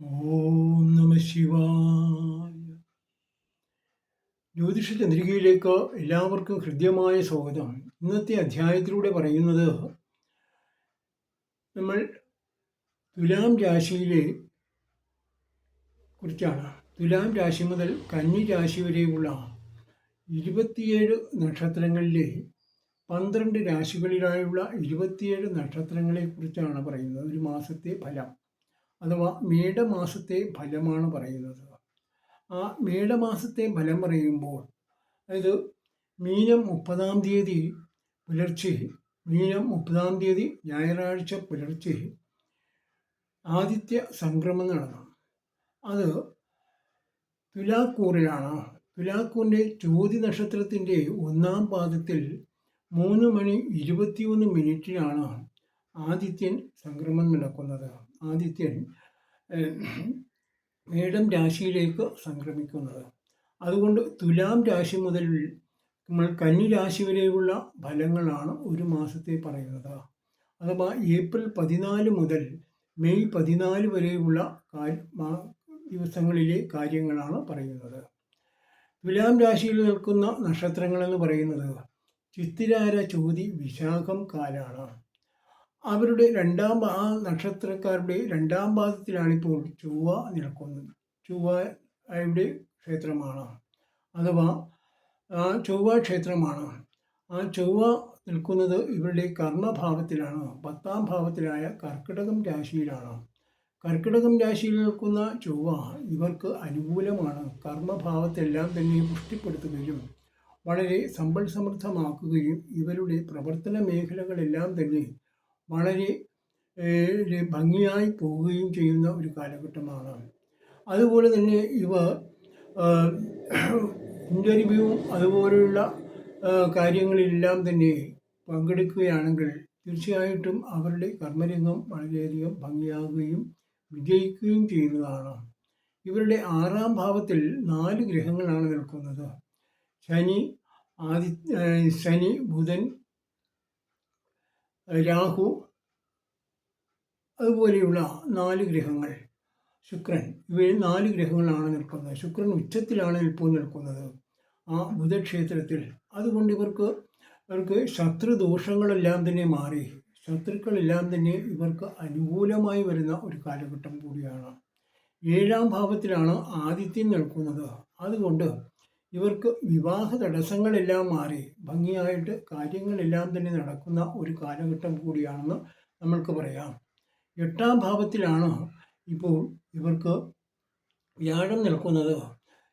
ഓം നമ ശിവായ. ജ്യോതിഷ ചന്ദ്രികയിലേക്ക് എല്ലാവർക്കും ഹൃദ്യമായ സ്വാഗതം. ഇന്നത്തെ അധ്യായത്തിലൂടെ പറയുന്നത് നമ്മൾ തുലാം രാശിയിലെ കുറിച്ചാണ്. തുലാം രാശി മുതൽ കന്നി രാശി വരെയുള്ള ഇരുപത്തിയേഴ് നക്ഷത്രങ്ങളിലെ പന്ത്രണ്ട് രാശികളിലായുള്ള ഇരുപത്തിയേഴ് നക്ഷത്രങ്ങളെക്കുറിച്ചാണ് പറയുന്നത്. ഒരു മാസത്തെ ഫലം. അഥവാ മേടമാസത്തെ ഫലമാണ് പറയുന്നത്. ആ മേടമാസത്തെ ഫലം പറയുമ്പോൾ അതായത് മീനം മുപ്പതാം തീയതി പുലർച്ചെ മീനം മുപ്പതാം തീയതി ഞായറാഴ്ച പുലർച്ചെ ആദിത്യ സംക്രമം നടന്നു. അത് തുലാക്കൂറിലാണ്. തുലാക്കൂറിന്റെ ജ്യോതി നക്ഷത്രത്തിന്റെ ഒന്നാം പാദത്തിൽ മൂന്ന് മണി ഇരുപത്തിയൊന്ന് മിനിറ്റിലാണ് ആദിത്യൻ സംക്രമം നടക്കുന്നത്. ആദിത്യൻ മേടം രാശിയിലേക്ക് സംക്രമിക്കുന്നത്. അതുകൊണ്ട് തുലാം രാശി മുതൽ നമ്മൾ കന്നി രാശി വരെയുള്ള ഫലങ്ങളാണ് ഒരു മാസത്തെ പറയുന്നത്. അഥവാ ഏപ്രിൽ പതിനാല് മുതൽ മെയ് പതിനാല് വരെയുള്ള ദിവസങ്ങളിലെ കാര്യങ്ങളാണ് പറയുന്നത്. തുലാം രാശിയിൽ നിൽക്കുന്ന നക്ഷത്രങ്ങളെന്ന് പറയുന്നത് ചിത്തിരാര ചോതി വിശാഖം കാലാണ്. അവരുടെ രണ്ടാം ആ നക്ഷത്രക്കാരുടെ രണ്ടാം പാദത്തിലാണിപ്പോൾ ചൊവ്വ നിൽക്കുന്നത്. ചൊവ്വയുടെ ക്ഷേത്രമാണ്? അഥവാ ചൊവ്വ ക്ഷേത്രമാണ്. ആ ചൊവ്വ നിൽക്കുന്നത് ഇവരുടെ കർമ്മഭാവത്തിലാണ്. പത്താം ഭാവത്തിലായ കർക്കിടകം രാശിയിലാണ്. കർക്കിടകം രാശിയിൽ നിൽക്കുന്ന ചൊവ്വ ഇവർക്ക് അനുകൂലമാണ്. കർമ്മഭാവത്തെല്ലാം തന്നെ പുഷ്ടിപ്പെടുത്തുകയും വളരെ സമ്പൽ സമൃദ്ധമാക്കുകയും ഇവരുടെ പ്രവർത്തന മേഖലകളെല്ലാം തന്നെ വളരെ ഭംഗിയായി പോവുകയും ചെയ്യുന്ന ഒരു കാലഘട്ടമാണ്. അതുപോലെ തന്നെ ഇവ ഇന്റർവ്യൂവും അതുപോലെയുള്ള കാര്യങ്ങളിലെല്ലാം തന്നെ പങ്കെടുക്കുകയാണെങ്കിൽ തീർച്ചയായിട്ടും അവരുടെ കർമ്മരംഗം വളരെയധികം ഭംഗിയാകുകയും വിജയിക്കുകയും ചെയ്യുന്നതാണ്. ഇവരുടെ ആറാം ഭാവത്തിൽ നാല് ഗ്രഹങ്ങളാണ് നിൽക്കുന്നത്. ശനി ആദി ശനി ബുധൻ രാഹു അതുപോലെയുള്ള നാല് ഗ്രഹങ്ങൾ ശുക്രൻ ഇവയിൽ നാല് ഗ്രഹങ്ങളാണ് നിൽക്കുന്നത്. ശുക്രൻ ഉച്ചത്തിലാണ് ഇപ്പോൾ നിൽക്കുന്നത്. ആ ബുധക്ഷേത്രത്തിൽ. അതുകൊണ്ട് ഇവർക്ക് ഇവർക്ക് ശത്രുദോഷങ്ങളെല്ലാം തന്നെ മാറി. ശത്രുക്കളെല്ലാം തന്നെ ഇവർക്ക് അനുകൂലമായി വരുന്ന ഒരു കാലഘട്ടം കൂടിയാണ്. ഏഴാം ഭാവത്തിലാണ് ആദിത്യം നിൽക്കുന്നത്. അതുകൊണ്ട് ഇവർക്ക് വിവാഹ തടസ്സങ്ങളെല്ലാം മാറി ഭംഗിയായിട്ട് കാര്യങ്ങളെല്ലാം തന്നെ നടക്കുന്ന ഒരു കാലഘട്ടം കൂടിയാണെന്ന് നമ്മൾക്ക് പറയാം. എട്ടാം ഭാവത്തിലാണ് ഇപ്പോൾ ഇവർക്ക് വ്യാഴം നിൽക്കുന്നത്.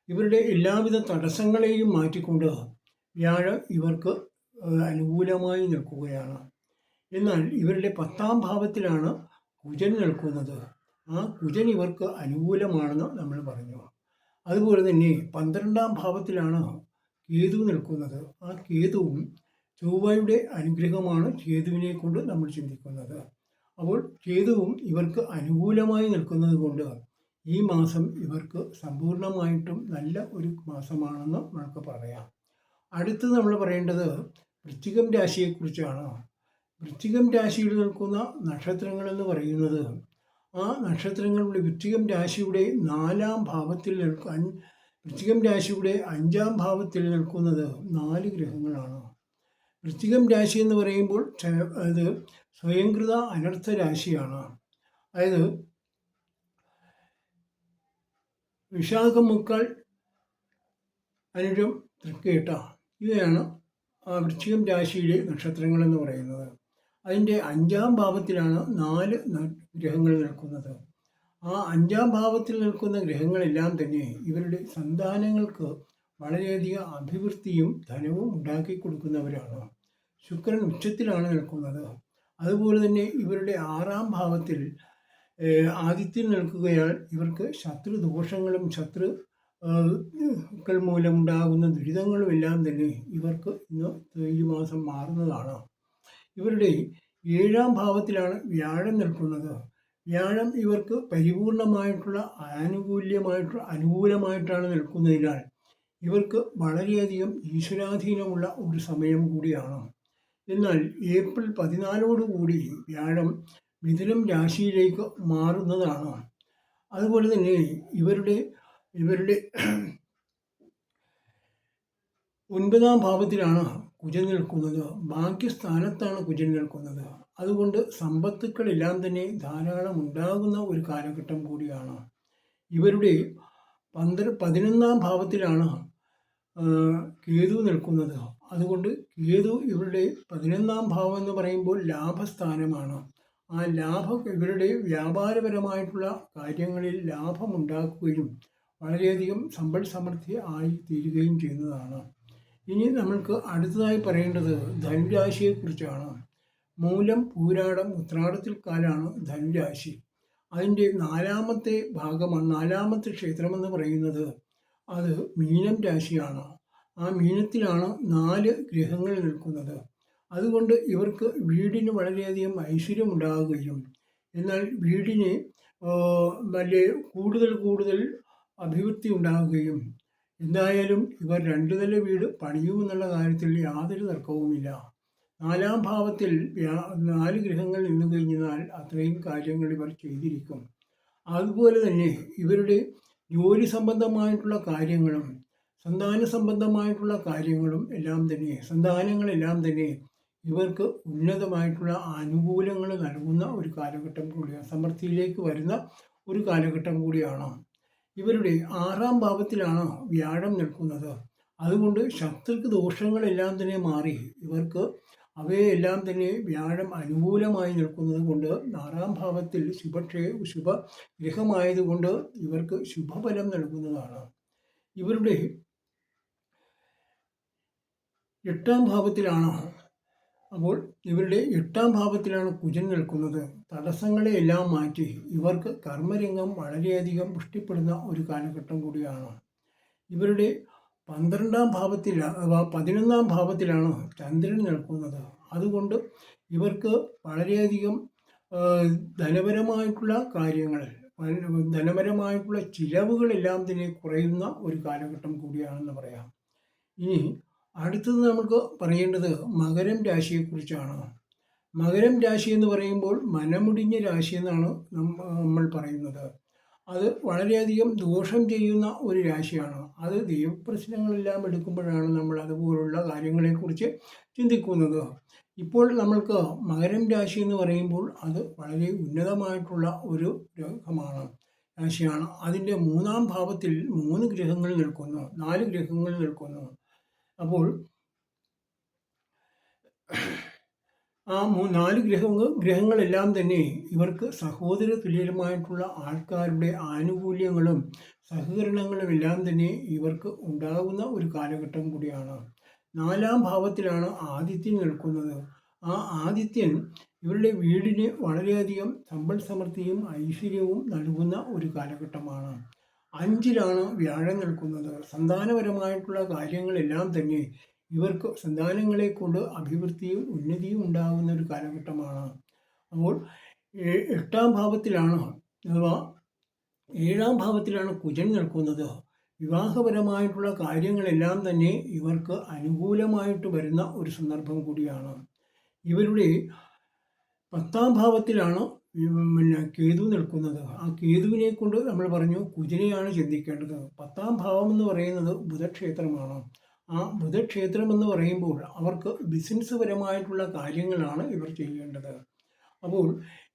ഇവരുടെ എല്ലാവിധ തടസ്സങ്ങളെയും മാറ്റിക്കൊണ്ട് വ്യാഴം ഇവർക്ക് അനുകൂലമായി നിൽക്കുകയാണ്. എന്നാൽ ഇവരുടെ പത്താം ഭാവത്തിലാണ് കുജൻ നിൽക്കുന്നത്. ആ കുജൻ ഇവർക്ക് അനുകൂലമാണെന്ന് നമ്മൾ പറഞ്ഞു. അതുപോലെ തന്നെ പന്ത്രണ്ടാം ഭാവത്തിലാണ് കേതു നിൽക്കുന്നത്. ആ കേതുവും ചൊവ്വയുടെ അനുഗ്രഹമാണ് കേതുവിനെ കൊണ്ട് നമ്മൾ ചിന്തിക്കുന്നത്. അപ്പോൾ കേതുവും ഇവർക്ക് അനുകൂലമായി നിൽക്കുന്നത് കൊണ്ട് ഈ മാസം ഇവർക്ക് സമ്പൂർണമായിട്ടും നല്ല ഒരു മാസമാണെന്ന് നമുക്ക് പറയാം. അടുത്ത് നമ്മൾ പറയേണ്ടത് വൃശ്ചികം രാശിയെക്കുറിച്ചാണ്. വൃശ്ചികം രാശിയിൽ നിൽക്കുന്ന നക്ഷത്രങ്ങളെന്ന് പറയുന്നത് ആ നക്ഷത്രങ്ങളുടെ വൃശ്ചികം രാശിയുടെ നാലാം ഭാവത്തിൽ നിൽക്കാൻ വൃശ്ചികം രാശിയുടെ അഞ്ചാം ഭാവത്തിൽ നിൽക്കുന്നത് നാല് ഗ്രഹങ്ങളാണ്. വൃശ്ചികം രാശി എന്ന് പറയുമ്പോൾ അത് സ്വയംകൃത അനർത്ഥ രാശിയാണ്. അതായത് വിശാഖം മുക്കാൽ അനുരം തൃക്കേട്ട ഇവയാണ് വൃശ്ചികം രാശിയിലെ നക്ഷത്രങ്ങളെന്ന് പറയുന്നത്. അതിന്റെ അഞ്ചാം ഭാവത്തിലാണ് നാല് ഗ്രഹങ്ങൾ നിൽക്കുന്നത്. ആ അഞ്ചാം ഭാവത്തിൽ നിൽക്കുന്ന ഗ്രഹങ്ങളെല്ലാം തന്നെ ഇവരുടെ സന്താനങ്ങൾക്ക് വളരെയധികം അഭിവൃദ്ധിയും ധനവും ഉണ്ടാക്കി കൊടുക്കുന്നവരാണ്. ശുക്രൻ ഉച്ചത്തിലാണ് നിൽക്കുന്നത്. അതുപോലെ തന്നെ ഇവരുടെ ആറാം ഭാവത്തിൽ ആദിത്യൻ നിൽക്കുകയാൽ ഇവർക്ക് ശത്രു ദോഷങ്ങളും ശത്രു മൂലമുണ്ടാകുന്ന ദുരിതങ്ങളും എല്ലാം തന്നെ ഇവർക്ക് ഇന്ന് ഈ മാസം മാറുന്നതാണ്. ഇവരുടെ ഏഴാം ഭാവത്തിലാണ് വ്യാഴം നിൽക്കുന്നത്. വ്യാഴം ഇവർക്ക് പരിപൂർണമായിട്ടുള്ള ആനുകൂല്യമായിട്ടുള്ള അനുകൂലമായിട്ടാണ് നിൽക്കുന്നതിനാൽ ഇവർക്ക് വളരെയധികം ഈശ്വരാധീനമുള്ള ഒരു സമയം കൂടിയാണ്. എന്നാൽ ഏപ്രിൽ പതിനാലോടുകൂടി വ്യാഴം മിഥുനം രാശിയിലേക്ക് മാറുന്നതാണ്. അതുപോലെ തന്നെ ഇവരുടെ ഇവരുടെ ഒൻപതാം ഭാവത്തിലാണ് കുജൻ നിൽക്കുന്നത് ഭാഗ്യസ്ഥാനത്താണ് കുജൻ നിൽക്കുന്നത്. അതുകൊണ്ട് സമ്പത്തുക്കളെല്ലാം തന്നെ ധാരാളം ഉണ്ടാകുന്ന ഒരു കാലഘട്ടം കൂടിയാണ്. ഇവരുടെ പന്ത്ര പതിനൊന്നാം ഭാവത്തിലാണ് കേതു നിൽക്കുന്നത്. അതുകൊണ്ട് കേതു ഇവരുടെ പതിനൊന്നാം ഭാവം എന്ന് പറയുമ്പോൾ ലാഭസ്ഥാനമാണ്. ആ ലാഭം ഇവരുടെ വ്യാപാരപരമായിട്ടുള്ള കാര്യങ്ങളിൽ ലാഭമുണ്ടാക്കുകയും വളരെയധികം സമ്പൽ സമൃദ്ധി ആയി തീരുകയും ചെയ്യുന്നതാണ്. ഇനി നമ്മൾക്ക് അടുത്തതായി പറയേണ്ടത് ധനുരാശിയെക്കുറിച്ചാണ്. മൂലം പൂരാടം ഉത്രാടത്തിൽ കാലാണ് ധനുരാശി. അതിന്റെ നാലാമത്തെ ഭാഗമാണ് നാലാമത്തെ ക്ഷേത്രമെന്ന് പറയുന്നത് അത് മീനം രാശിയാണ്. ആ മീനത്തിലാണ് നാല് ഗ്രഹങ്ങൾ നിൽക്കുന്നത്. അതുകൊണ്ട് ഇവർക്ക് വീടിന് വളരെയധികം ഐശ്വര്യമുണ്ടാകുകയും എന്നാൽ വീടിന് വലിയ കൂടുതൽ കൂടുതൽ അഭിവൃദ്ധി ഉണ്ടാകുകയും എന്തായാലും ഇവർ രണ്ടു നില വീട് പണിയൂ പണിയുമെന്നുള്ള കാര്യത്തിൽ യാതൊരു തർക്കവുമില്ല. നാലാം ഭാവത്തിൽ നാല് ഗ്രഹങ്ങൾ നിന്നു കഴിഞ്ഞാൽ അത്രയും കാര്യങ്ങൾ ഇവർ ചെയ്തിരിക്കും. അതുപോലെ തന്നെ ഇവരുടെ ജോലി സംബന്ധമായിട്ടുള്ള കാര്യങ്ങളും സന്താന സംബന്ധമായിട്ടുള്ള കാര്യങ്ങളും എല്ലാം തന്നെ സന്താനങ്ങളെല്ലാം തന്നെ ഇവർക്ക് ഉന്നതമായിട്ടുള്ള അനുകൂലങ്ങൾ നൽകുന്ന ഒരു കാലഘട്ടം കൂടിയാണ് സമൃദ്ധിയിലേക്ക് വരുന്ന ഒരു കാലഘട്ടം കൂടിയാണ്. ഇവരുടെ ആറാം ഭാവത്തിലാണ് വ്യാഴം നിൽക്കുന്നത്. അതുകൊണ്ട് ശത്രുക്ക് ദോഷങ്ങളെല്ലാം തന്നെ മാറി. ഇവർക്ക് അവയെല്ലാം തന്നെ വ്യാഴം അനുകൂലമായി നിൽക്കുന്നത് കൊണ്ട് ആറാം ഭാവത്തിൽ ശുഭക്ഷേ ശുഭ ഗ്രഹമായതുകൊണ്ട് ഇവർക്ക് ശുഭഫലം നൽകുന്നതാണ്. ഇവരുടെ എട്ടാം ഭാവത്തിലാണ് അപ്പോൾ ഇവരുടെ എട്ടാം ഭാവത്തിലാണ് കുജൻ നിൽക്കുന്നത്. തടസ്സങ്ങളെ എല്ലാം മാറ്റി ഇവർക്ക് കർമ്മരംഗം വളരെയധികം പുഷ്ടിപ്പെടുന്ന ഒരു കാലഘട്ടം കൂടിയാണ്. ഇവരുടെ പന്ത്രണ്ടാം ഭാവത്തിൽ പതിനൊന്നാം ഭാവത്തിലാണ് ചന്ദ്രൻ നിൽക്കുന്നത്. അതുകൊണ്ട് ഇവർക്ക് വളരെയധികം ധനപരമായിട്ടുള്ള കാര്യങ്ങൾ ധനപരമായിട്ടുള്ള ചിലവുകളെല്ലാം തന്നെ കുറയുന്ന ഒരു കാലഘട്ടം കൂടിയാണെന്ന് പറയാം. ഇനി അടുത്തത് നമുക്ക് പറയേണ്ടത് മകരം രാശിയെക്കുറിച്ചാണ്. മകരം രാശി എന്ന് പറയുമ്പോൾ മനമുടിഞ്ഞ രാശി എന്നാണ് നമ്മൾ പറയുന്നത്. അത് വളരെയധികം ദോഷം ചെയ്യുന്ന ഒരു രാശിയാണ്. അത് ദൈവപ്രശ്നങ്ങളെല്ലാം എടുക്കുമ്പോഴാണ് നമ്മൾ അതുപോലുള്ള കാര്യങ്ങളെക്കുറിച്ച് ചിന്തിക്കുന്നത്. ഇപ്പോൾ നമ്മൾക്ക് മകരം രാശി എന്ന് പറയുമ്പോൾ അത് വളരെ ഉന്നതമായിട്ടുള്ള ഒരു ഗ്രഹമാണ് രാശിയാണ്. അതിന്റെ മൂന്നാം ഭാവത്തിൽ മൂന്ന് ഗ്രഹങ്ങൾ നിൽക്കുന്നു നാല് ഗ്രഹങ്ങൾ നിൽക്കുന്നു. അപ്പോൾ ആ മൂ നാല് ഗ്രഹങ്ങൾ ഗ്രഹങ്ങളെല്ലാം തന്നെ ഇവർക്ക് സഹോദര തുല്യമായിട്ടുള്ള ആൾക്കാരുടെ ആനുകൂല്യങ്ങളും സഹകരണങ്ങളും എല്ലാം തന്നെ ഇവർക്ക് ഉണ്ടാകുന്ന ഒരു കാലഘട്ടം കൂടിയാണ്. നാലാം ഭാവത്തിലാണ് ആദിത്യൻ നിൽക്കുന്നത്. ആ ആദിത്യൻ ഇവരുടെ വീടിന് വളരെയധികം സമ്പൽ സമൃദ്ധിയും ഐശ്വര്യവും നൽകുന്ന ഒരു കാലഘട്ടമാണ്. അഞ്ചിലാണ് വ്യാഴം നിൽക്കുന്നത്. സന്താനപരമായിട്ടുള്ള കാര്യങ്ങളെല്ലാം തന്നെ ഇവർക്ക് സന്താനങ്ങളെ കൊണ്ട് അഭിവൃദ്ധിയും ഉന്നതിയും ഉണ്ടാകുന്ന ഒരു കാലഘട്ടമാണ്. അപ്പോൾ എട്ടാം ഭാവത്തിലാണ് അഥവാ ഏഴാം ഭാവത്തിലാണ് കുജൻ നിൽക്കുന്നത്. വിവാഹപരമായിട്ടുള്ള കാര്യങ്ങളെല്ലാം തന്നെ ഇവർക്ക് അനുകൂലമായിട്ട് വരുന്ന ഒരു സന്ദർഭം കൂടിയാണ്. ഇവരുടെ പത്താം ഭാവത്തിലാണ് പിന്നെ കേതു നിൽക്കുന്നത്. ആ കേതുവിനെ കൊണ്ട് നമ്മൾ പറഞ്ഞു കുജിനെയാണ് ചിന്തിക്കേണ്ടത്. പത്താം ഭാവം എന്ന് പറയുന്നത് ബുധക്ഷേത്രമാണ്. ആ ബുധക്ഷേത്രം എന്ന് പറയുമ്പോൾ അവർക്ക് ബിസിനസ് പരമായിട്ടുള്ള കാര്യങ്ങളാണ് ഇവർ ചെയ്യേണ്ടത്. അപ്പോൾ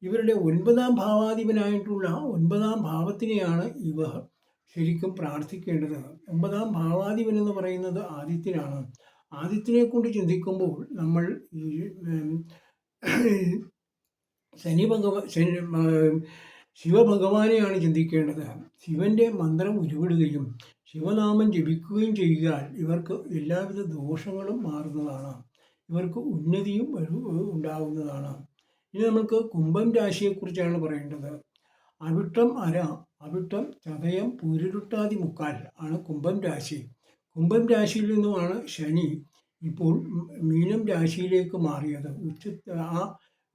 ഇവരുടെ ഒൻപതാം ഭാവാധിപനായിട്ടുള്ള ഒൻപതാം ഭാവത്തിനെയാണ് ഇവർ ശരിക്കും പ്രാർത്ഥിക്കേണ്ടത്. ഒമ്പതാം ഭാവാധിപൻ എന്ന് പറയുന്നത് ആദിത്യനാണ്. ആദിത്യനെ കൊണ്ട് ചിന്തിക്കുമ്പോൾ നമ്മൾ ഈ ശനി ഭഗവാൻ ശനി ശിവഭഗവാനെയാണ് ചിന്തിക്കേണ്ടത്. ശിവന്റെ മന്ത്രം ഉരുവിടുകയും ശിവനാമം ജപിക്കുകയും ചെയ്താൽ ഇവർക്ക് എല്ലാവിധ ദോഷങ്ങളും മാറുന്നതാണ്. ഇവർക്ക് ഉന്നതിയും ഉണ്ടാകുന്നതാണ് ഇനി നമുക്ക് കുംഭം രാശിയെക്കുറിച്ചാണ് പറയേണ്ടത്. അവിട്ടം അര അവിട്ടം ചതയം പൂരിരുട്ടാതി മുക്കാൽ ആണ് കുംഭം രാശി. കുംഭം രാശിയിൽ നിന്നുമാണ് ശനി ഇപ്പോൾ മീനം രാശിയിലേക്ക് മാറിയത്. ഉച്ച ആ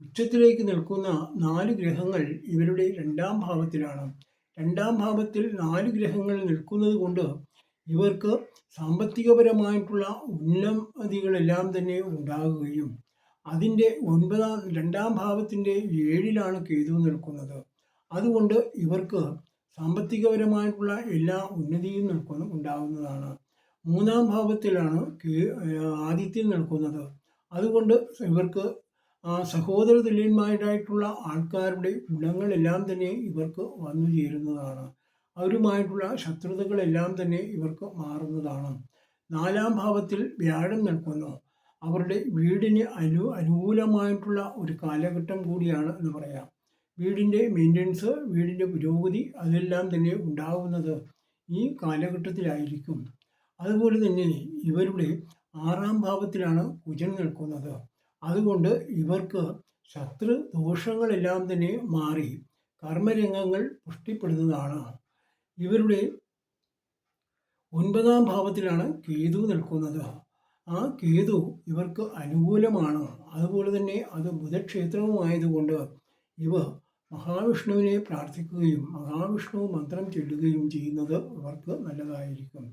ഉച്ചത്തിലേക്ക് നിൽക്കുന്ന നാല് ഗ്രഹങ്ങൾ ഇവരുടെ രണ്ടാം ഭാവത്തിലാണ്. രണ്ടാം ഭാവത്തിൽ നാല് ഗ്രഹങ്ങൾ നിൽക്കുന്നത് കൊണ്ട് ഇവർക്ക് സാമ്പത്തികപരമായിട്ടുള്ള ഉന്നതികളെല്ലാം തന്നെ ഉണ്ടാകുകയും അതിന്റെ ഒൻപതാം രണ്ടാം ഭാവത്തിന്റെ ഏഴിലാണ് കേതു നിൽക്കുന്നത്. അതുകൊണ്ട് ഇവർക്ക് സാമ്പത്തികപരമായിട്ടുള്ള എല്ലാ ഉന്നതിയും നിൽക്കുന്ന ഉണ്ടാകുന്നതാണ്. മൂന്നാം ഭാവത്തിലാണ് ആദിത്യം നിൽക്കുന്നത്. അതുകൊണ്ട് ഇവർക്ക് ആ സഹോദര തുല്യന്മാരായിട്ടുള്ള ആൾക്കാരുടെ ഗുണങ്ങളെല്ലാം തന്നെ ഇവർക്ക് വന്നു ചേരുന്നതാണ്. അവരുമായിട്ടുള്ള ശത്രുതകളെല്ലാം തന്നെ ഇവർക്ക് മാറുന്നതാണ്. നാലാം ഭാവത്തിൽ വ്യാഴം നിൽക്കുന്നു. അവരുടെ വീടിന് അനു അനുകൂലമായിട്ടുള്ള ഒരു കാലഘട്ടം കൂടിയാണ് എന്ന് പറയാം. വീടിന്റെ മെയിന്റനൻസ് വീടിന്റെ പുരോഗതി അതെല്ലാം തന്നെ ഉണ്ടാകുന്നത് ഈ കാലഘട്ടത്തിലായിരിക്കും. അതുപോലെ തന്നെ ഇവരുടെ ആറാം ഭാവത്തിലാണ് കുജൻ നിൽക്കുന്നത്. അതുകൊണ്ട് ഇവർക്ക് ശത്രു ദോഷങ്ങളെല്ലാം തന്നെ മാറി കർമ്മരംഗങ്ങൾ പുഷ്ടിപ്പെടുന്നതാണ്. ഇവരുടെ ഒൻപതാം ഭാവത്തിലാണ് കേതു നിൽക്കുന്നത്. ആ കേതു ഇവർക്ക് അനുകൂലമാണ്. അതുപോലെ തന്നെ അത് ബുധക്ഷേത്രവുമായതുകൊണ്ട് ഇവ മഹാവിഷ്ണുവിനെ പ്രാർത്ഥിക്കുകയും മഹാവിഷ്ണു മന്ത്രം ചൊല്ലുകയും ചെയ്യുന്നത് ഇവർക്ക് നല്ലതായിരിക്കും.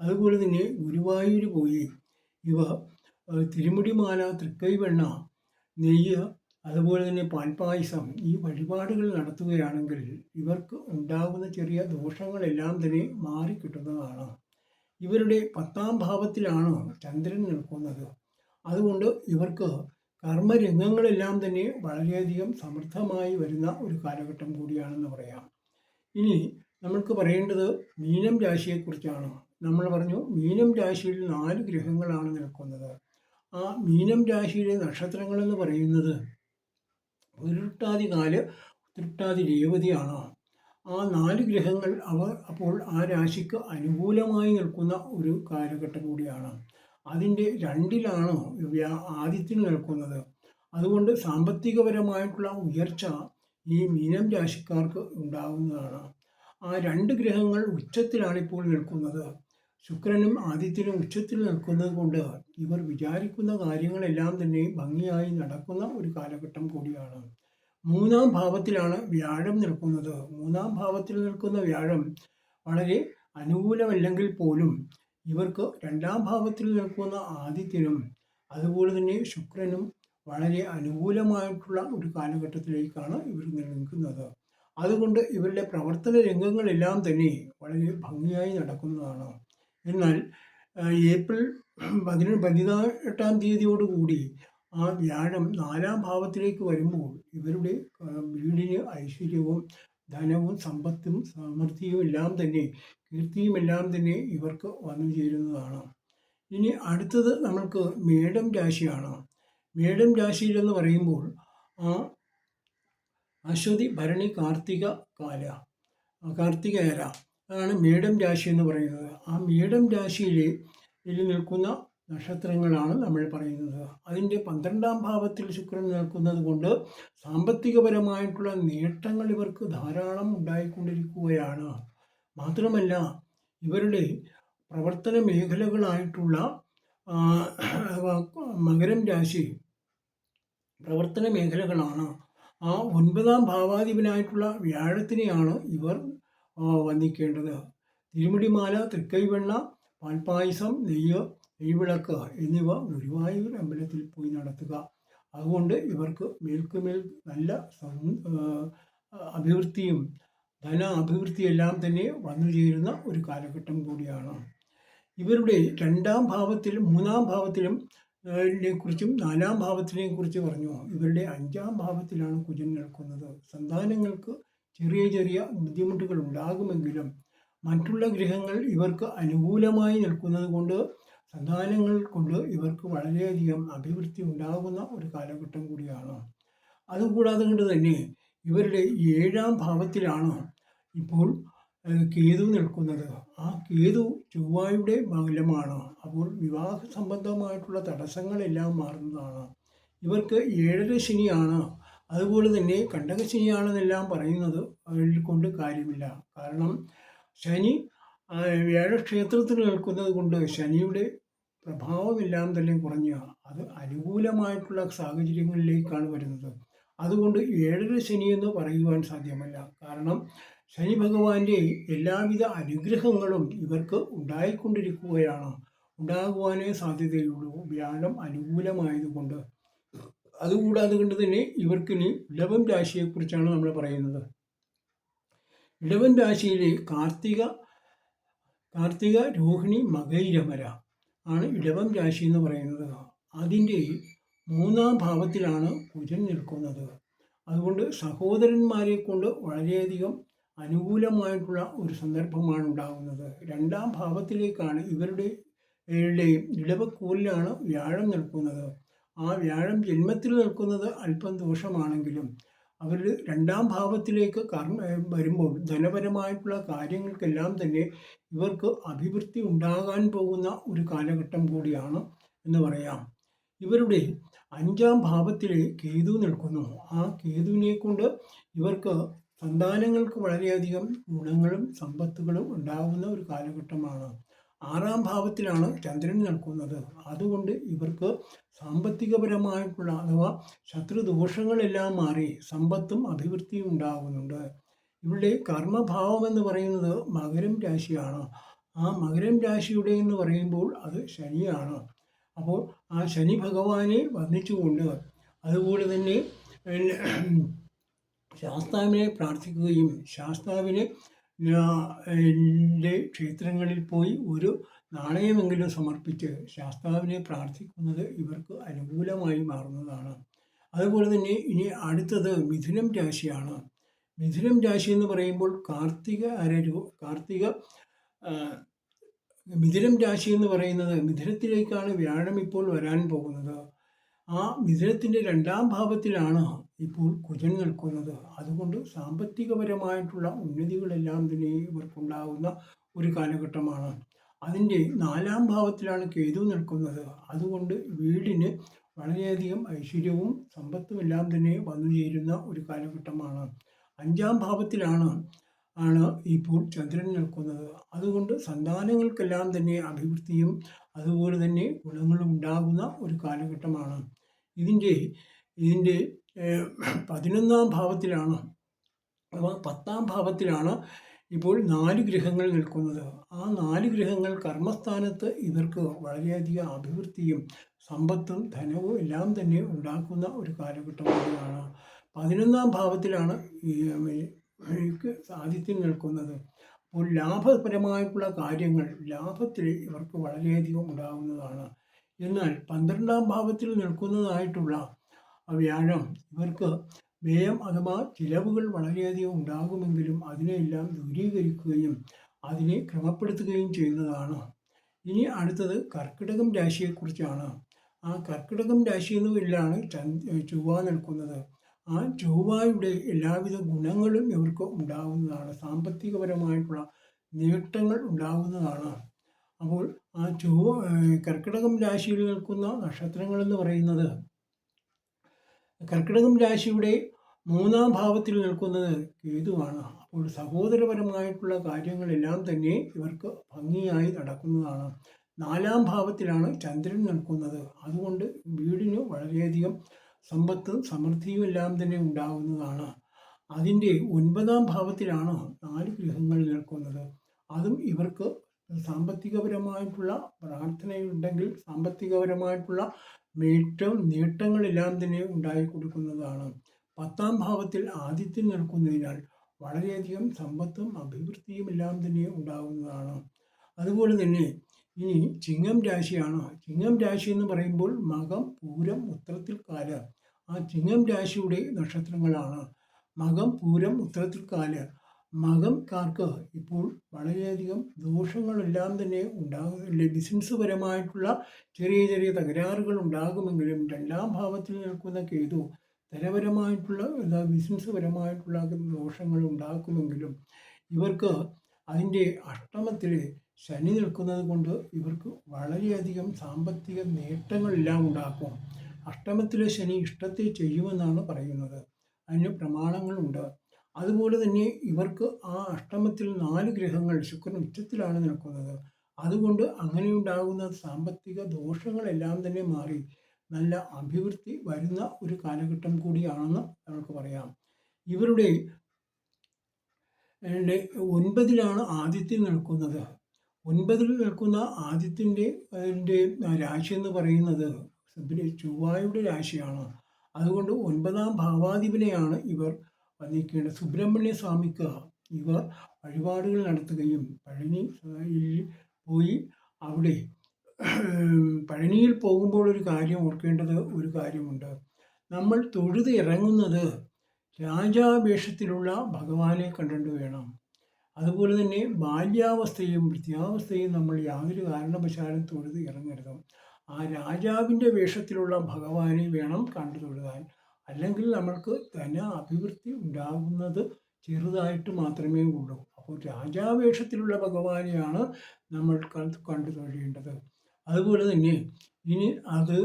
അതുപോലെ തന്നെ ഗുരുവായൂർ പോയി ഇവ ഏഹ്, തിരുമുടിമാല തൃക്കൈവെണ്ണ നെയ്യ് അതുപോലെ തന്നെ പാൽപ്പായസം ഈ വഴിപാടുകൾ നടത്തുകയാണെങ്കിൽ ഇവർക്ക് ഉണ്ടാകുന്ന ചെറിയ ദോഷങ്ങളെല്ലാം തന്നെ മാറിക്കിട്ടുന്നതാണ്. ഇവരുടെ പത്താം ഭാവത്തിലാണ് ചന്ദ്രൻ നിൽക്കുന്നത്. അതുകൊണ്ട് ഇവർക്ക് കർമ്മരംഗങ്ങളെല്ലാം തന്നെ വളരെയധികം സമൃദ്ധമായി വരുന്ന ഒരു കാലഘട്ടം കൂടിയാണെന്ന് പറയാം. ഇനി നമ്മൾക്ക് പറയേണ്ടത് മീനം രാശിയെക്കുറിച്ചാണ്. നമ്മൾ പറഞ്ഞു മീനം രാശിയിൽ നാല് ഗ്രഹങ്ങളാണ് നിൽക്കുന്നത്. ആ മീനം രാശിയിലെ നക്ഷത്രങ്ങളെന്ന് പറയുന്നത് ഉരുട്ടാതി നാല് ഉരുട്ടാതി രേവതിയാണ്. ആ നാല് ഗ്രഹങ്ങൾ അവർ അപ്പോൾ ആ രാശിക്ക് അനുകൂലമായി നിൽക്കുന്ന ഒരു കാലഘട്ടം കൂടിയാണ്. അതിന്റെ രണ്ടിലാണ് ആദിത്യന് നിൽക്കുന്നത്. അതുകൊണ്ട് സാമ്പത്തികപരമായിട്ടുള്ള ഉയർച്ച ഈ മീനം രാശിക്കാർക്ക് ഉണ്ടാകുന്നതാണ് ആ രണ്ട് ഗ്രഹങ്ങൾ ഉച്ചത്തിലാണ് ഇപ്പോൾ നിൽക്കുന്നത്. ശുക്രനും ആദിത്യനും ഉച്ചത്തിൽ നിൽക്കുന്നത് കൊണ്ട് ഇവർ വിചാരിക്കുന്ന കാര്യങ്ങളെല്ലാം തന്നെ ഭംഗിയായി നടക്കുന്ന ഒരു കാലഘട്ടം കൂടിയാണ്. മൂന്നാം ഭാവത്തിലാണ് വ്യാഴം നിൽക്കുന്നത്. മൂന്നാം ഭാവത്തിൽ നിൽക്കുന്ന വ്യാഴം വളരെ അനുകൂലമല്ലെങ്കിൽ പോലും ഇവർക്ക് രണ്ടാം ഭാവത്തിൽ നിൽക്കുന്ന ആദിത്യനും അതുപോലെ തന്നെ ശുക്രനും വളരെ അനുകൂലമായിട്ടുള്ള ഒരു കാലഘട്ടത്തിലേക്കാണ് ഇവർ നിൽക്കുന്നത്. അതുകൊണ്ട് ഇവരുടെ പ്രവർത്തന രംഗങ്ങളെല്ലാം തന്നെ വളരെ ഭംഗിയായി നടക്കുന്നതാണ്. എന്നാൽ ഏപ്രിൽ പതിനെട്ട് പതിനെട്ടാം തീയതിയോടുകൂടി ആ വ്യാഴം നാലാം ഭാവത്തിലേക്ക് വരുമ്പോൾ ഇവരുടെ വീടിന് ഐശ്വര്യവും ധനവും സമ്പത്തും സമൃദ്ധിയും എല്ലാം തന്നെ കീർത്തിയും എല്ലാം തന്നെ ഇവർക്ക് വന്നു ചേരുന്നതാണ്. ഇനി അടുത്തത് നമ്മൾക്ക് മേടം രാശിയാണ്. മേടം രാശിയിലെന്ന് പറയുമ്പോൾ ആ അശ്വതി ഭരണി കാർത്തിക കാല കാർത്തികേര അതാണ് മീഡം രാശി എന്ന് പറയുന്നത്. ആ മീഡം രാശിയിൽ ഇതിൽ നിൽക്കുന്ന നക്ഷത്രങ്ങളാണ് നമ്മൾ പറയുന്നത്. അതിന്റെ പന്ത്രണ്ടാം ഭാവത്തിൽ ശുക്രൻ നിൽക്കുന്നത് കൊണ്ട് സാമ്പത്തികപരമായിട്ടുള്ള നേട്ടങ്ങൾ ഇവർക്ക് ധാരാളം ഉണ്ടായിക്കൊണ്ടിരിക്കുകയാണ്. മാത്രമല്ല ഇവരുടെ പ്രവർത്തന മേഖലകളായിട്ടുള്ള മകരം രാശി പ്രവർത്തന മേഖലകളാണ്. ആ ഒൻപതാം ഭാവാധിപനായിട്ടുള്ള വ്യാഴത്തിനെയാണ് ഇവർ വന്ദിക്കേണ്ടത്. തിരുമുടിമാല തൃക്കൈവെണ്ണ പാൽപ്പായസം നെയ്യ് നെയ്വിളക്ക് എന്നിവ ഗുരുവായൂർ അമ്പലത്തിൽ പോയി നടത്തുക. അതുകൊണ്ട് ഇവർക്ക് മേൽക്കുമേൽ നല്ല അഭിവൃദ്ധിയും ധന അഭിവൃദ്ധിയെല്ലാം തന്നെ വന്നു ചേരുന്ന ഒരു കാലഘട്ടം കൂടിയാണ്. ഇവരുടെ രണ്ടാം ഭാവത്തിലും മൂന്നാം ഭാവത്തിലും കുറിച്ചും നാലാം ഭാവത്തിനെ കുറിച്ച് പറഞ്ഞു. ഇവരുടെ അഞ്ചാം ഭാവത്തിലാണ് കുജൻ നിൽക്കുന്നത്. സന്താനങ്ങൾക്ക് ചെറിയ ചെറിയ ബുദ്ധിമുട്ടുകൾ ഉണ്ടാകുമെങ്കിലും മറ്റുള്ള ഗ്രഹങ്ങൾ ഇവർക്ക് അനുകൂലമായി നിൽക്കുന്നത് കൊണ്ട് സന്താനങ്ങൾ കൊണ്ട് ഇവർക്ക് വളരെയധികം അഭിവൃദ്ധി ഉണ്ടാകുന്ന ഒരു കാലഘട്ടം കൂടിയാണ്. അതുകൂടാതെ കൊണ്ട് തന്നെ ഇവരുടെ ഏഴാം ഭാവത്തിലാണ് ഇപ്പോൾ കേതു നിൽക്കുന്നത്. ആ കേതു ചൊവ്വായുടെ ബലമാണ് അപ്പോൾ വിവാഹ സംബന്ധമായിട്ടുള്ള തടസ്സങ്ങളെല്ലാം മാറുന്നതാണ്. ഇവർക്ക് ഏഴര ശനിയാണ്. അതുപോലെ തന്നെ കണ്ടകശനിയാണെന്നെല്ലാം പറയുന്നത് അതിൽ കൊണ്ട് കാര്യമില്ല. കാരണം ശനി വ്യാഴക്ഷേത്രത്തിൽ നിൽക്കുന്നത് കൊണ്ട് ശനിയുടെ പ്രഭാവമെല്ലാം തന്നെ കുറഞ്ഞ അത് അനുകൂലമായിട്ടുള്ള സാഹചര്യങ്ങളിലേക്കാണ് വരുന്നത്. അതുകൊണ്ട് ഏഴര ശനി എന്ന് പറയുവാൻ സാധ്യമല്ല. കാരണം ശനി ഭഗവാന്റെ എല്ലാവിധ അനുഗ്രഹങ്ങളും ഇവർക്ക് ഉണ്ടായിക്കൊണ്ടിരിക്കുകയാണ്. ഉണ്ടാകുവാനേ സാധ്യതയുള്ളൂ. വ്യാഴം അനുകൂലമായതുകൊണ്ട് അതുകൂടാതെ കൊണ്ട് തന്നെ ഇവർക്കിനി ലവം രാശിയെക്കുറിച്ചാണ് നമ്മൾ പറയുന്നത്. ഇടവൻ രാശിയിലെ കാർത്തിക കാർത്തിക രോഹിണി മകൈരമര ആണ് ഇടവം രാശി എന്ന് പറയുന്നത്. അതിന്റെ മൂന്നാം ഭാവത്തിലാണ് കുജൻ നിൽക്കുന്നത്. അതുകൊണ്ട് സഹോദരന്മാരെ കൊണ്ട് വളരെയധികം അനുകൂലമായിട്ടുള്ള ഒരു സന്ദർഭമാണ് ഉണ്ടാകുന്നത്. രണ്ടാം ഭാവത്തിലേക്കാണ് ഇവരുടെ ഇടവക്കൂലിലാണ് വ്യാഴം നിൽക്കുന്നത്. ആ വ്യാഴം ജന്മത്തിൽ നിൽക്കുന്നത് അല്പം ദോഷമാണെങ്കിലും അവർ രണ്ടാം ഭാവത്തിലേക്ക് കർമ്മ വരുമ്പോൾ ധനപരമായിട്ടുള്ള കാര്യങ്ങൾക്കെല്ലാം തന്നെ ഇവർക്ക് അഭിവൃദ്ധി ഉണ്ടാകാൻ പോകുന്ന ഒരു കാലഘട്ടം കൂടിയാണ് എന്ന് പറയാം. ഇവരുടെ അഞ്ചാം ഭാവത്തിൽ കേതു നിൽക്കുന്നു. ആ കേതുവിനെ കൊണ്ട് ഇവർക്ക് സന്താനങ്ങൾക്ക് വളരെയധികം ഗുണങ്ങളും സമ്പത്തുകളും ഉണ്ടാകുന്ന ഒരു കാലഘട്ടമാണ്. ആറാം ഭാവത്തിലാണ് ചന്ദ്രൻ നിൽക്കുന്നത് അതുകൊണ്ട് ഇവർക്ക് സാമ്പത്തികപരമായിട്ടുള്ള അഥവാ ശത്രുദോഷങ്ങളെല്ലാം മാറി സമ്പത്തും അഭിവൃദ്ധിയും ഉണ്ടാകുന്നുണ്ട്. ഇവിടെ കർമ്മഭാവം എന്ന് പറയുന്നത് മകരം രാശിയാണ്. ആ മകരം രാശിയുടെ എന്ന് പറയുമ്പോൾ അത് ശനിയാണ്. അപ്പോൾ ആ ശനി ഭഗവാനെ വന്ദിച്ചുകൊണ്ട് അതുപോലെ തന്നെ ശാസ്താവിനെ പ്രാർത്ഥിക്കുകയും ശാസ്താവിനെ ന്റെ ക്ഷേത്രങ്ങളിൽ പോയി ഒരു നാണയമെങ്കിലും സമർപ്പിച്ച് ശാസ്താവിനെ പ്രാർത്ഥിക്കുന്നത് ഇവർക്ക് അനുകൂലമായി മാറുന്നതാണ്. അതുപോലെ തന്നെ ഇനി അടുത്തത് മിഥുനം രാശിയാണ്. മിഥുനം രാശി എന്ന് പറയുമ്പോൾ കാർത്തിക അരരു കാർത്തിക മിഥുനം രാശി എന്ന് പറയുന്നത് മിഥുനത്തിലേക്കാണ് വ്യാഴം ഇപ്പോൾ വരാൻ പോകുന്നത്. ആ മിഥുനത്തിന്റെ രണ്ടാം ഭാവത്തിലാണ് ഇപ്പോൾ കുജൻ നിൽക്കുന്നത്. അതുകൊണ്ട് സാമ്പത്തികപരമായിട്ടുള്ള ഉന്നതികളെല്ലാം തന്നെ ഇവർക്കുണ്ടാകുന്ന ഒരു കാലഘട്ടമാണ്. അതിന്റെ നാലാം ഭാവത്തിലാണ് കേതു നിൽക്കുന്നത്. അതുകൊണ്ട് വീടിന് വളരെയധികം ഐശ്വര്യവും സമ്പത്തും എല്ലാം തന്നെ വന്നു ചേരുന്ന ഒരു കാലഘട്ടമാണ്. അഞ്ചാം ഭാവത്തിലാണ് ആണ് ഇപ്പോൾ ചന്ദ്രൻ നിൽക്കുന്നത്. അതുകൊണ്ട് സന്താനങ്ങൾക്കെല്ലാം തന്നെ അഭിവൃദ്ധിയും അതുപോലെ തന്നെ ഗുണങ്ങളും ഉണ്ടാകുന്ന ഒരു കാലഘട്ടമാണ്. ഇതിന്റെ ഇതിന്റെ പതിനൊന്നാം ഭാവത്തിലാണ് അഥവാ പത്താം ഭാവത്തിലാണ് ഇപ്പോൾ നാല് ഗ്രഹങ്ങൾ നിൽക്കുന്നത്. ആ നാല് ഗ്രഹങ്ങൾ കർമ്മസ്ഥാനത്ത് ഇവർക്ക് വളരെയധികം അഭിവൃദ്ധിയും സമ്പത്തും ധനവും എല്ലാം തന്നെ ഉണ്ടാക്കുന്ന ഒരു കാലഘട്ടം കൂടിയാണ്. പതിനൊന്നാം ഭാവത്തിലാണ് ആദിത്യം നിൽക്കുന്നത്. അപ്പോൾ ലാഭപരമായിട്ടുള്ള കാര്യങ്ങൾ ലാഭത്തിൽ ഇവർക്ക് വളരെയധികം ഉണ്ടാകുന്നതാണ് എന്നാൽ പന്ത്രണ്ടാം ഭാവത്തിൽ നിൽക്കുന്നതായിട്ടുള്ള വ്യാഴം. ഇവർക്ക് വ്യയം അഥവാ ചിലവുകൾ വളരെയധികം ഉണ്ടാകുമെങ്കിലും അതിനെയെല്ലാം ദൂരീകരിക്കുകയും അതിനെ ക്രമപ്പെടുത്തുകയും ചെയ്യുന്നതാണ്. ഇനി അടുത്തത് കർക്കിടകം രാശിയെക്കുറിച്ചാണ്. ആ കർക്കിടകം രാശി എന്നതിലാണ് ചൊവ്വ നിൽക്കുന്നത്. ആ ചൊവ്വയുടെ എല്ലാവിധ ഗുണങ്ങളും ഇവർക്ക് ഉണ്ടാകുന്നതാണ്. സാമ്പത്തികപരമായിട്ടുള്ള നേട്ടങ്ങൾ ഉണ്ടാകുന്നതാണ്. അപ്പോൾ ആ ചൊവ്വ കർക്കിടകം രാശിയിൽ നിൽക്കുന്ന നക്ഷത്രങ്ങളെന്ന് പറയുന്നത് കർക്കിടകം രാശിയുടെ മൂന്നാം ഭാവത്തിൽ നിൽക്കുന്നത് കേതുവാണ്. അപ്പോൾ സഹോദരപരമായിട്ടുള്ള കാര്യങ്ങളെല്ലാം തന്നെ ഇവർക്ക് ഭംഗിയായി നടക്കുന്നതാണ്. നാലാം ഭാവത്തിലാണ് ചന്ദ്രൻ നിൽക്കുന്നത്. അതുകൊണ്ട് വീടിന് വളരെയധികം സമ്പത്തും സമൃദ്ധിയും എല്ലാം തന്നെ ഉണ്ടാകുന്നതാണ്. അതിന്റെ ഒൻപതാം ഭാവത്തിലാണ് നാല് ഗ്രഹങ്ങൾ നിൽക്കുന്നത്. അതും ഇവർക്ക് സാമ്പത്തികപരമായിട്ടുള്ള പ്രാർത്ഥനയുണ്ടെങ്കിൽ സാമ്പത്തികപരമായിട്ടുള്ള നേട്ടം നേട്ടങ്ങളെല്ലാം തന്നെ ഉണ്ടായി കൊടുക്കുന്നതാണ്. പത്താം ഭാവത്തിൽ ആദിത്യം നിൽക്കുന്നതിനാൽ വളരെയധികം സമ്പത്തും അഭിവൃദ്ധിയും എല്ലാം തന്നെ ഉണ്ടാകുന്നതാണ് അതുപോലെ തന്നെ ഇനി ചിങ്ങം രാശിയാണ്. ചിങ്ങം രാശി എന്ന് പറയുമ്പോൾ മകം പൂരം ഉത്രത്തിൽ കാൽ ആ ചിങ്ങം രാശിയുടെ നക്ഷത്രങ്ങളാണ്. മകം പൂരം ഉത്രത്തിൽ കാൽ മകംകാർക്ക് ഇപ്പോൾ വളരെയധികം ദോഷങ്ങളെല്ലാം തന്നെ ഉണ്ടാകുന്നില്ല ബിസിനസ് പരമായിട്ടുള്ള ചെറിയ ചെറിയ തകരാറുകൾ ഉണ്ടാകുമെങ്കിലും രണ്ടാം ഭാവത്തിൽ നിൽക്കുന്ന കേതു ധനപരമായിട്ടുള്ള ബിസിനസ് പരമായിട്ടുള്ള ദോഷങ്ങൾ ഉണ്ടാക്കുമെങ്കിലും ഇവർക്ക് അതിന്റെ അഷ്ടമത്തിൽ ശനി നിൽക്കുന്നത് കൊണ്ട് ഇവർക്ക് വളരെയധികം സാമ്പത്തിക നേട്ടങ്ങളെല്ലാം ഉണ്ടാക്കും. അഷ്ടമത്തിലെ ശനി ഇഷ്ടത്തെ ചെയ്യുമെന്നാണ് പറയുന്നത്. അതിന് പ്രമാണങ്ങളുണ്ട്. അതുപോലെ തന്നെ ഇവർക്ക് ആ അഷ്ടമത്തിൽ നാല് ഗ്രഹങ്ങൾ ശുക്രൻ ഉച്ചത്തിലാണ് നിൽക്കുന്നത് അതുകൊണ്ട് അങ്ങനെ ഉണ്ടാകുന്ന സാമ്പത്തിക ദോഷങ്ങളെല്ലാം തന്നെ മാറി. നല്ല അഭിവൃദ്ധി വരുന്ന ഒരു കാലഘട്ടം കൂടിയാണെന്ന് നമുക്ക് പറയാം. ഇവരുടെ ഒൻപതിലാണ് ആദിത്യം നിൽക്കുന്നത് ഒൻപതിൽ നിൽക്കുന്ന ആദിത്യന്റെ രാശി എന്ന് പറയുന്നത് ചൊവ്വായുടെ രാശിയാണ്. അതുകൊണ്ട് ഒൻപതാം ഭാവാധിപനെയാണ് ഇവർ. വന്നിരിക്കേണ്ട സുബ്രഹ്മണ്യ സ്വാമിക്ക് ഇവർ വഴിപാടുകൾ നടത്തുകയും പഴനിയിൽ പോയി അവിടെ പഴനിയിൽ പോകുമ്പോൾ ഒരു കാര്യം ഓർക്കേണ്ടത് ഒരു കാര്യമുണ്ട്. നമ്മൾ തൊഴുത് ഇറങ്ങുന്നത് രാജാവേഷത്തിലുള്ള ഭഗവാനെ കണ്ടുകൊണ്ട് വേണം. അതുപോലെ തന്നെ ബാല്യാവസ്ഥയും വൃദ്ധാവസ്ഥയും നമ്മൾ യാതൊരു കാരണവശാലും തൊഴുത് ഇറങ്ങരുത്. ആ രാജാവിന്റെ വേഷത്തിലുള്ള ഭഗവാനെ വേണം കണ്ടു തൊഴുതാൻ. അല്ലെങ്കിൽ നമ്മൾക്ക് ധന അഭിവൃദ്ധി ഉണ്ടാകുന്നത് ചെറുതായിട്ട് മാത്രമേ ഉള്ളൂ. അപ്പോൾ രാജാവേഷത്തിലുള്ള ഭഗവാനെയാണ് നമ്മൾ കണ്ടു തൊഴേണ്ടത്. അതുപോലെ തന്നെ ഇനി അത്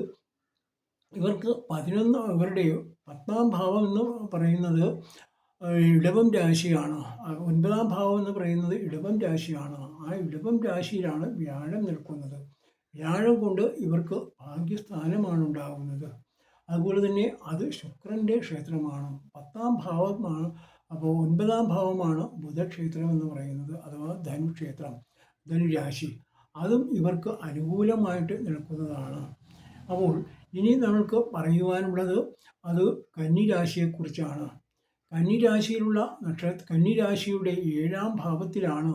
ഇവർക്ക് പതിനൊന്ന് ഇവരുടെ പത്താം ഭാവം എന്ന് പറയുന്നത് ഇടവം രാശിയാണ്. ഒൻപതാം ഭാവം എന്ന് പറയുന്നത് ഇടവം രാശിയാണ്. ആ ഇടവം രാശിയിലാണ് വ്യാഴം നിൽക്കുന്നത്. വ്യാഴം കൊണ്ട് ഇവർക്ക് ഭാഗ്യസ്ഥാനമാണ് ഉണ്ടാകുന്നത്. അതുപോലെ തന്നെ അത് ശുക്രന്റെ ക്ഷേത്രമാണ്. പത്താം ഭാവമാണ് അപ്പോൾ ഒൻപതാം ഭാവമാണ് ബുധക്ഷേത്രം എന്ന് പറയുന്നത് അഥവാ ധനുക്ഷേത്രം ധനുരാശി. അതും ഇവർക്ക് അനുകൂലമായിട്ട് നിൽക്കുന്നതാണ്. അപ്പോൾ ഇനി നമ്മൾക്ക് പറയുവാനുള്ളത് അത് കന്നിരാശിയെക്കുറിച്ചാണ്. കന്നിരാശിയിലുള്ള നക്ഷത്ര കന്നിരാശിയുടെ ഏഴാം ഭാവത്തിലാണ്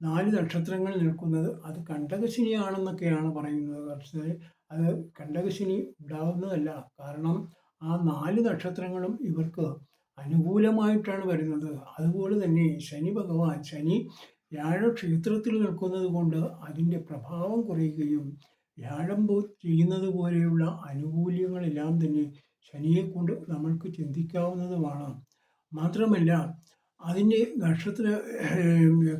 നാല് നക്ഷത്രങ്ങൾ നിൽക്കുന്നത്. അത് കണ്ടകശിനിയാണെന്നൊക്കെയാണ് പറയുന്നത്. അത് കണ്ടകശിനി ഉണ്ടാകുന്നതല്ല കാരണം ആ നാല് നക്ഷത്രങ്ങളും ഇവർക്ക് അനുകൂലമായിട്ടാണ് വരുന്നത്. അതുപോലെ തന്നെ ശനി ഭഗവാൻ ശനി വ്യാഴക്ഷേത്രത്തിൽ നിൽക്കുന്നത് കൊണ്ട് അതിന്റെ പ്രഭാവം കുറയുകയും വ്യാഴം ചെയ്യുന്നത് പോലെയുള്ള അനുകൂല്യങ്ങളെല്ലാം തന്നെ ശനിയെക്കൊണ്ട് നമ്മൾക്ക് ചിന്തിക്കാവുന്നതുമാണ്. മാത്രമല്ല അതിന്റെ നക്ഷത്ര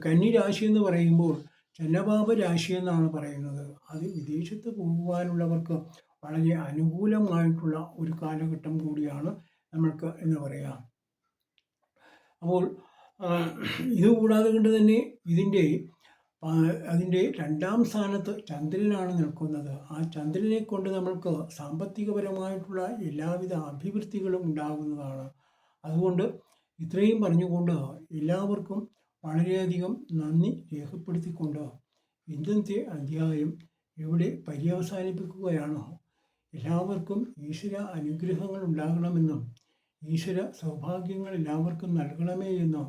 കന്നിരാശി എന്ന് പറയുമ്പോൾ ചന്നപാപ രാശി എന്നാണ് പറയുന്നത്. അത് വിദേശത്ത് പോകുവാനുള്ളവർക്ക് വളരെ അനുകൂലമായിട്ടുള്ള ഒരു കാലഘട്ടം കൂടിയാണ് നമ്മൾക്ക് എന്ന് പറയാം. അപ്പോൾ ഇതുകൂടാതെ കൊണ്ട് തന്നെ ഇതിന്റെ അതിന്റെ രണ്ടാം സ്ഥാനത്ത് ചന്ദ്രനാണ് നിൽക്കുന്നത്. ആ ചന്ദ്രനെ കൊണ്ട് നമ്മൾക്ക് സാമ്പത്തികപരമായിട്ടുള്ള എല്ലാവിധ അഭിവൃദ്ധികളും ഉണ്ടാകുന്നതാണ്. അതുകൊണ്ട് ഇത്രയും പറഞ്ഞുകൊണ്ട് എല്ലാവർക്കും വളരെയധികം നന്ദി രേഖപ്പെടുത്തിക്കൊണ്ട് ഇന്നത്തെ അധ്യായം ഇവിടെ പര്യവസാനിപ്പിക്കുകയാണോ? എല്ലാവർക്കും ഈശ്വര അനുഗ്രഹങ്ങൾ ഉണ്ടാകണമെന്നും ഈശ്വര സൗഭാഗ്യങ്ങൾ എല്ലാവർക്കും നൽകണമേ എന്നും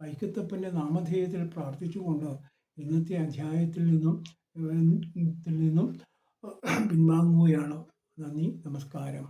വൈക്കത്തപ്പന്റെ നാമധേയത്തിൽ പ്രാർത്ഥിച്ചുകൊണ്ട് ഇന്നത്തെ അധ്യായത്തിൽ നിന്നും നിന്നും പിൻവാങ്ങുകയാണ്. നന്ദി നമസ്കാരം.